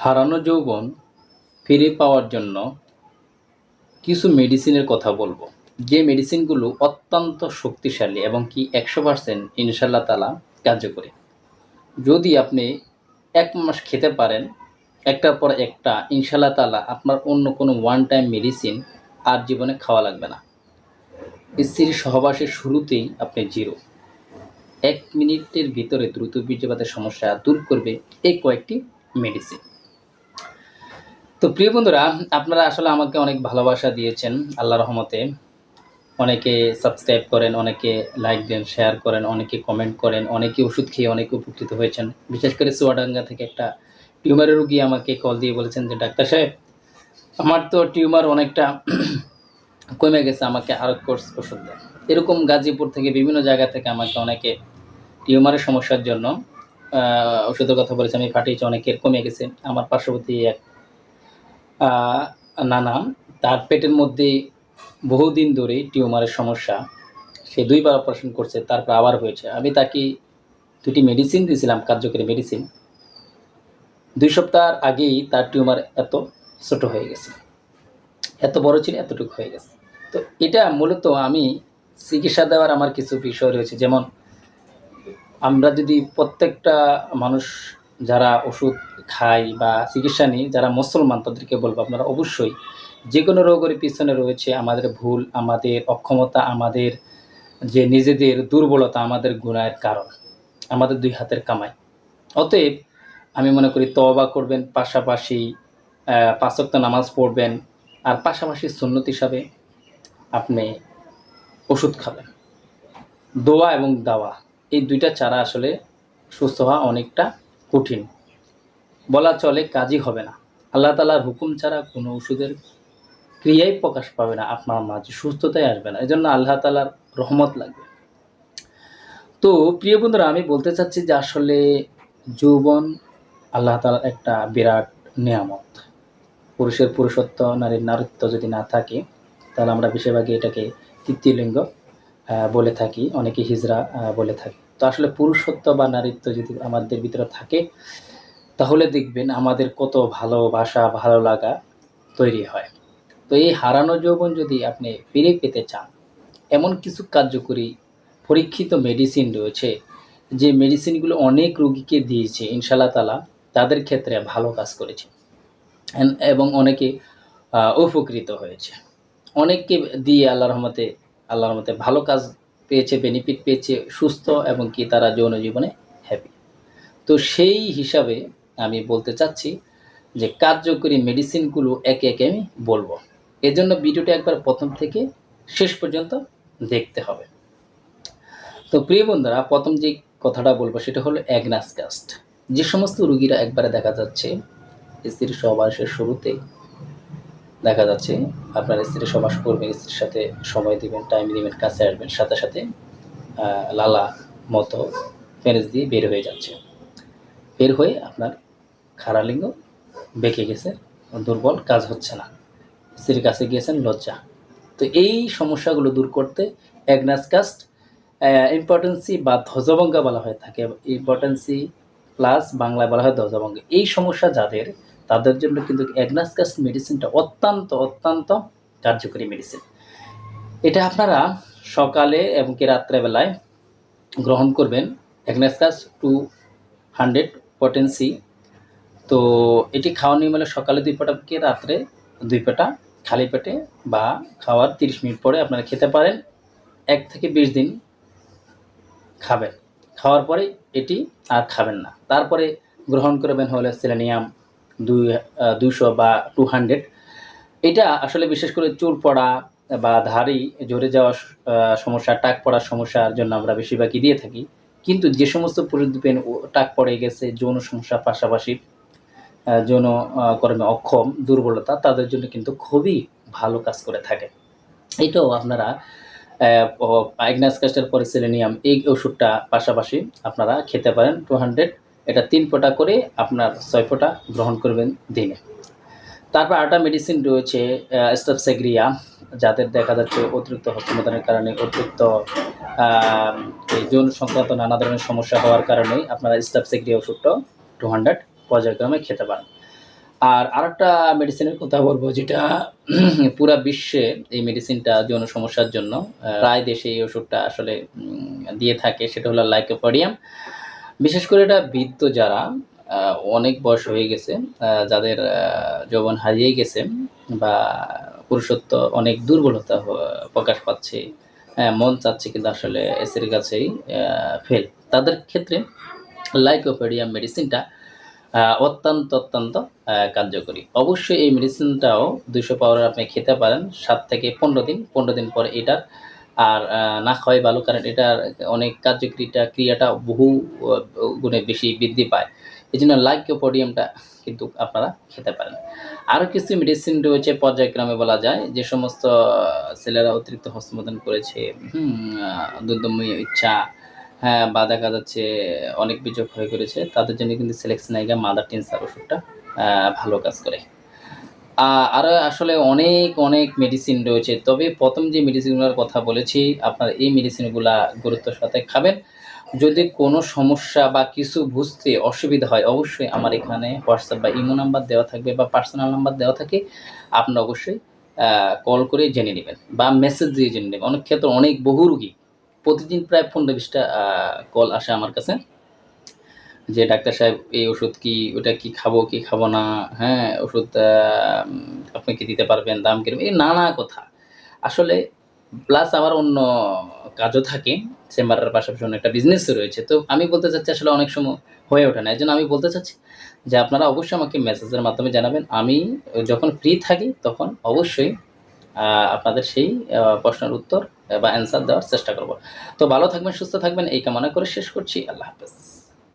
হারানো যৌবন ফিরে পাওয়ার জন্য কিছু মেডিসিনের কথা বলব। যে মেডিসিনগুলো অত্যন্ত শক্তিশালী এবং কি একশো পার্সেন্ট ইনশাল্লাহ তালা কার্যকরী। যদি আপনি এক মাস খেতে পারেন, একটার পর একটা ইনশাল্লাহ তালা আপনার অন্য কোনো ওয়ান টাইম মেডিসিন আর জীবনে খাওয়া লাগবে না। স্ত্রীর সহবাসের শুরুতেই আপনি জিরো। এক মিনিটের ভিতরে দ্রুত বীর্যপাতের সমস্যা দূর করবে এই কয়েকটি মেডিসিন তো প্রিয় বন্ধুরা, আপনারা আসলে আমাকে অনেক ভালোবাসা দিয়েছেন আল্লাহ রহমতে। অনেকে সাবস্ক্রাইব করেন, অনেকে লাইক দেন শেয়ার করেন, অনেকে কমেন্ট করেন, অনেকে ওষুধ খেয়ে অনেকে উপকৃত হয়েছেন। বিশেষ করে চুয়াডাঙ্গা থেকে একটা টিউমারের রুগী আমাকে কল দিয়ে বলেছেন যে, ডাক্তার সাহেব, আমার তো টিউমার অনেকটা কমে গেছে, আমাকে আরও কোর্স ওষুধ দেন। এরকম গাজীপুর থেকে বিভিন্ন জায়গা থেকে আমাকে অনেকে টিউমারের সমস্যার জন্য ওষুধের কথা বলেছে, আমি ফাটিয়েছি, অনেকের কমে গেছে। আমার পার্শ্ববর্তী এক নানা তার পেটের মধ্যে বহুদিন ধরে টিউমারের সমস্যা। সে দুইবার অপারেশন করছে, তারপর আবার হয়েছে। আমি তাকে দুটি মেডিসিন দিয়েছিলাম, কার্যকরী মেডিসিন দুই সপ্তাহ আগেই তার টিউমার এত ছোট হয়ে গেছে। এত বড় ছিল, এতটুকু হয়ে গেছে। তো এটা মূলত আমি চিকিৎসা দেওয়ার আমার কিছু বিষয় রয়েছে। যেমন আমরা যদি প্রত্যেকটা মানুষ যারা ওষুধ খাই বা চিকিৎসা নিই যারা মুসলমান, তাদেরকে বলব আপনারা অবশ্যই যে কোনো রোগের পিছনে রয়েছে আমাদের ভুল, আমাদের অক্ষমতা, আমাদের যে নিজেদের দুর্বলতা, আমাদের গুণায়ের কারণ, আমাদের দুই হাতের কামাই। অতএব আমি মনে করি তওবা করবেন, পাশাপাশি ওয়াক্ত নামাজ পড়বেন, আর পাশাপাশি সুন্নত হিসাবে আপনি ওষুধ খাবেন। দোয়া এবং দাওয়া, এই দুইটা চারা আসলে সুস্থ হওয়া অনেকটা কঠিন। বলা চলে কাজই হবে না। আল্লাহ তালার হুকুম ছাড়া কোনো ওষুধের ক্রিয়াই প্রকাশ পাবে না। আপনার মাঝে সুস্থতাই আসবে না। এই জন্য আল্লাহ তালার রহমত লাগবে। তো প্রিয় বন্ধুরা, আমি বলতে চাচ্ছি যে আসলে যৌবন আল্লাহ তালার একটা বিরাট নিয়ামত। পুরুষের পুরুষত্ব, নারীর নারীত্ব যদি না থাকে, তাহলে আমরা বেশিরভাগই এটাকে তৃতীয় লিঙ্গ বলে থাকি, অনেকে হিজরা বলে থাকি। তো আসলে পুরুষত্ব বা নারীত্ব যদি আমাদের ভিতরে থাকে, তাহলে দেখবেন আমাদের কত ভালোবাসা ভালো লাগা তৈরি হয়। তো এই হারানো যৌবন যদি আপনি ফিরে পেতে চান, এমন কিছু কার্যকরী পরীক্ষিত মেডিসিন রয়েছে, যে মেডিসিনগুলো অনেক রুগীকে দিয়েছে ইনশাল্লাহ তালা তাদের ক্ষেত্রে ভালো কাজ করেছে। এবং অনেকে উপকৃত হয়েছে। অনেককে দিয়ে আল্লাহ রহমতে আল্লাহ রহমতে ভালো কাজ পেয়েছে বেনিফিট পেয়েছে, সুস্থ এবং কি তারা যৌন জীবনে হ্যাপি তো সেই হিসাবে আমি বলতে চাচ্ছি যে কার্যকরী মেডিসিনগুলো একে একে আমি বলব। এজন্য ভিডিওটা একবার প্রথম থেকে শেষ পর্যন্ত দেখতে হবে। তো প্রিয় বন্ধুরা, প্রথম যে কথাটা বলব সেটা হলো অ্যাগনাস কাস্ট যে সমস্ত রুগীরা একবারে দেখা যাচ্ছে স্ত্রীর সহবাসের শুরুতেই দেখা যাচ্ছে, আপনার স্ত্রী করবেন স্ত্রীর সাথে সময় দিবেন টাইম দিবেন, কাছে আসবেন, সাথে সাথে লালা মতো প্যারেজ দিয়ে বের হয়ে যাচ্ছে। বের হয়ে আপনার খারালিঙ্গ বেঁকে গেছে, দুর্বল, কাজ হচ্ছে না। স্ত্রীর কাছে গিয়েছেন, লজ্জা। তো এই সমস্যাগুলো দূর করতে অ্যাগনাস কাস্ট ইম্পর্টেন্সি বা ধ্বজভঙ্গা বলা হয়ে থাকে ইম্পর্টেন্সি প্লাস বাংলায় বলা হয় ধ্বজভঙ্গ। এই সমস্যা যাদের তাদের জন্য কিন্তু অ্যাগনাস মেডিসিনটা অত্যন্ত অত্যন্ত কার্যকরী মেডিসিন এটা আপনারা সকালে এবং কি রাত্রেবেলায় গ্রহণ করবেন agnus castus two hundred potency তো এটি খাওয়া নিয়ম সকালে দুই ফোঁটা কি রাত্রে দুই ফোঁটা খালি পেটে বা খাওয়ার তিরিশ মিনিট পরে আপনারা খেতে পারেন। এক থেকে বিশ দিন খাবেন। খাওয়ার পরে এটি আর খাবেন না। তারপরে গ্রহণ করবেন হলে সেলেনিয়াম দুই দুইশো বা টু হান্ড্রেড এটা আসলে বিশেষ করে চুল পড়া বা ধাড়ি, ঝরে যাওয়ার সমস্যা, টাক পড়ার সমস্যার জন্য আমরা বেশিরভাগই দিয়ে থাকি। কিন্তু যে সমস্ত পুরুষ টাক পড়ে গেছে, যৌন সমস্যার পাশাপাশি যৌন কর্মে অক্ষম, দুর্বলতা, তাদের জন্য কিন্তু খুবই ভালো কাজ করে থাকে। এটাও আপনারা আইগনাস কাস্টের পরে সেলেনিয়াম এই ওষুধটা পাশাপাশি আপনারা খেতে পারেন টু হান্ড্রেড এটা তিন ফোঁটা করে আপনার ছয় ফোঁটা গ্রহণ করবেন দিনে। তারপর আরেকটা মেডিসিন রয়েছে স্টাফসেগ্রিয়া যাদের দেখা যাচ্ছে অতিরিক্ত হস্তমদানের কারণে, অতিরিক্ত এই যৌন সংক্রান্ত নানা ধরনের সমস্যা হওয়ার কারণে আপনারা স্টাফসেগ্রিয়া ওষুধটা টু হান্ড্রেড পর্যায়ক্রমে খেতে পারেন। আর আরেকটা মেডিসিনের কথা বলব, যেটা পুরা বিশ্বে এই মেডিসিনটা যৌন সমস্যার জন্য প্রায় দেশে এই ওষুধটা আসলে দিয়ে থাকে, সেটা হলো লাইকোপোডিয়াম বিশেষ করে এটা বৃত্ত যারা অনেক বয়স হয়ে গেছে যাদের যৌবন হারিয়ে গেছে বা পুরুষত্ব অনেক দুর্বলতা প্রকাশ পাচ্ছে হ্যাঁ, মন চাচ্ছে কিন্তু আসলে এসের কাছেই ফেল তাদের ক্ষেত্রে লাইকোপেডিয়াম মেডিসিনটা অত্যন্ত অত্যন্ত কার্যকরী। অবশ্যই এই মেডিসিনটাও দুশো পাউডার আপনি খেতে পারেন সাত থেকে পনেরো দিন পনেরো দিন পরে এটার আর না খাওয়াই ভালো, কারণ এটার অনেক কার্যকরীটা ক্রিয়াটা বহু গুণে বেশি বৃদ্ধি পায়। এই জন্য লাইকোপোডিয়ামটা কিন্তু আপনারা খেতে পারেন। আরও কিছু মেডিসিন রয়েছে পর্যায়ক্রমে বলা যায়, যে সমস্ত ছেলেরা অতিরিক্ত হস্তমোদন করেছে দুর্দময় ইচ্ছা হ্যাঁ বা দেখা যাচ্ছে অনেক বিযোগ হয়ে করেছে, তাদের জন্য কিন্তু সিলেকশন আইগা মাদার টিনসার ওষুধটা ভালো কাজ করে। আরও আসলে অনেক অনেক মেডিসিন রয়েছে। তবে প্রথম যে মেডিসিনগুলোর কথা বলেছি, আপনার এই মেডিসিনগুলা গুরুত্বের সাথে খাবেন। যদি কোনো সমস্যা বা কিছু বুঝতে অসুবিধা হয়, অবশ্যই আমার এখানে হোয়াটসঅ্যাপ বা ইমো নাম্বার দেওয়া থাকবে বা পার্সোনাল নাম্বার দেওয়া থাকে। আপনি অবশ্যই কল করে জেনে নেবেন বা মেসেজ দিয়ে জেনে নেবেন। অনেক ক্ষেত্রে অনেক বহু রুগী প্রতিদিন প্রায় পনেরো, বিশটা কল আসে আমার কাছে। যে ডাক্তার সাহেব, এই ওষুধ কি, ওটা কি খাব কি খাব না? হ্যাঁ ওষুধ আপনি কি দিতে পারবেন? দাম কীরকম এই নানা কথা। আসলে প্লাস আবার অন্য কাজও থাকে, চেম্বারের পাশাপাশি অন্য একটা বিজনেসও রয়েছে। তো আমি বলতে চাচ্ছি, আসলে অনেক সময় হয়ে ওঠে না। এই জন্য আমি বলতে চাচ্ছি যে, আপনারা অবশ্যই আমাকে মেসেজের মাধ্যমে জানাবেন। আমি যখন ফ্রি থাকি, তখন অবশ্যই আপনাদের সেই প্রশ্নের উত্তর, বা অ্যান্সার দেওয়ার চেষ্টা করব। তো ভালো থাকবেন, সুস্থ থাকবেন। এই কামনা করে শেষ করছি। আল্লাহ হাফেজ।